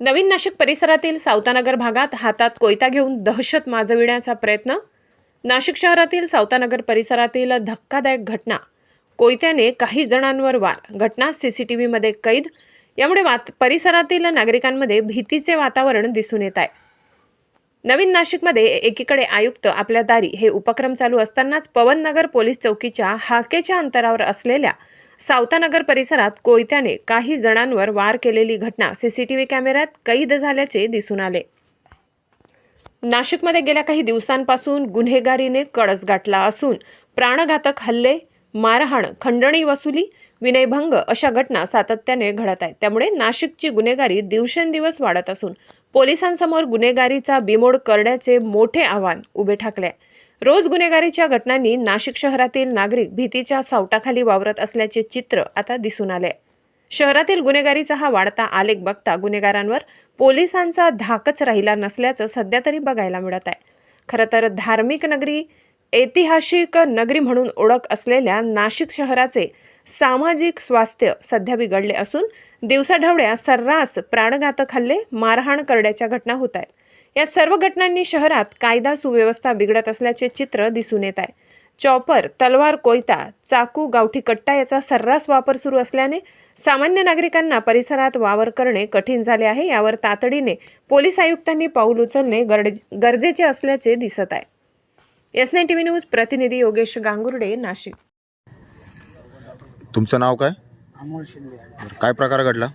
नवीन नाशिक परिसरातील सावतानगर भागात हातात कोयता घेऊन दहशत माजविण्याचा प्रयत्न? नाशिक शहरातील सावतानगर परिसरातील धक्कादायक घटना. कोयत्याने काही जणांवर वार. घटना सीसीटीव्हीमध्ये कैद. यामुळे वात परिसरातील नागरिकांमध्ये भीतीचे वातावरण दिसून येत आहे. नवीन नाशिकमध्ये एकीकडे आयुक्त आपल्या दारी हे उपक्रम चालू असतानाच पवननगर पोलीस चौकीच्या हाकेच्या अंतरावर असलेल्या सावतानगर परिसरात कोयत्याने काही जणांवर वार केलेली घटना सीसीटीव्ही कॅमेऱ्यात कैद झाल्याचे दिसून आले नाशिकमध्ये गेल्या काही दिवसांपासून गुन्हेगारीने कळस गाठला असून प्राणघातक हल्ले मारहाण खंडणी वसुली विनयभंग अशा घटना सातत्याने घडत आहेत त्यामुळे नाशिकची गुन्हेगारी दिवसेंदिवस वाढत असून पोलिसांसमोर गुन्हेगारीचा बिमोड करण्याचे मोठे आव्हान उभे ठाकले आहे. रोज गुन्हेगारीच्या घटनांनी नाशिक शहरातील नागरिक भीतीच्या सावटाखाली वावरत असल्याचे चित्र आता दिसून आले आहे. शहरातील गुन्हेगारीचा हा वाढता आलेख बघता गुन्हेगारांवर पोलिसांचा धाकच राहिला नसल्याचं सध्या तरी बघायला मिळत आहे खरं तर धार्मिक नगरी ऐतिहासिक नगरी म्हणून ओळख असलेल्या नाशिक शहराचे सामाजिक स्वास्थ्य सध्या बिघडले असून दिवसाढवळ्या सर्रास प्राणघातक हल्ले मारहाण करण्याच्या घटना होत आहेत या सर्व घटनांनी शहरात कायदा सुव्यवस्था बिघडत असल्याचे चित्र दिसून येत आहे. चॉपर तलवार कोयता चाकू गावठी कट्टा याचा सर्रास वापर सुरू असल्याने सामान्य नागरिकांना परिसरात वावर करणे कठीण झाले आहे. यावर तातडीने पोलीस आयुक्तांनी पाऊल उचलणे गरज गरजेचे असल्याचे दिसत आहे. S nine T V news प्रतिनिधी योगेश गांगुर्डे नाशिक. तुमचं नाव काय? अमोल शिंदे. काय प्रकार घडला?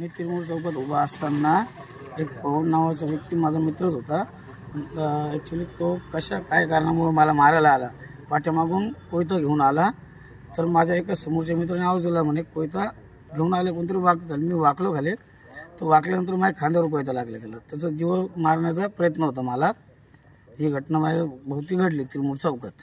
मी तिरुमूर चौकात उभा असताना एक पवन नावाचा व्यक्ती माझा मित्रच होता. ॲक्च्युली तो कशा काय कारणामुळे मला मारायला आला? पाठ्यामागून कोयता घेऊन आला. तर माझ्या एका समोरच्या मित्राने आवाज दिला म्हणे कोयता घेऊन आले कोणतरी वाक घाल. मी वाकलो घाले तर वाकल्यानंतर माझ्या खांद्यावर कोयता लागला गेला. त्याचा जीव मारण्याचा प्रयत्न होता मला. ही घटना माझ्या भोवती घडली त्रिमूळ चौकात.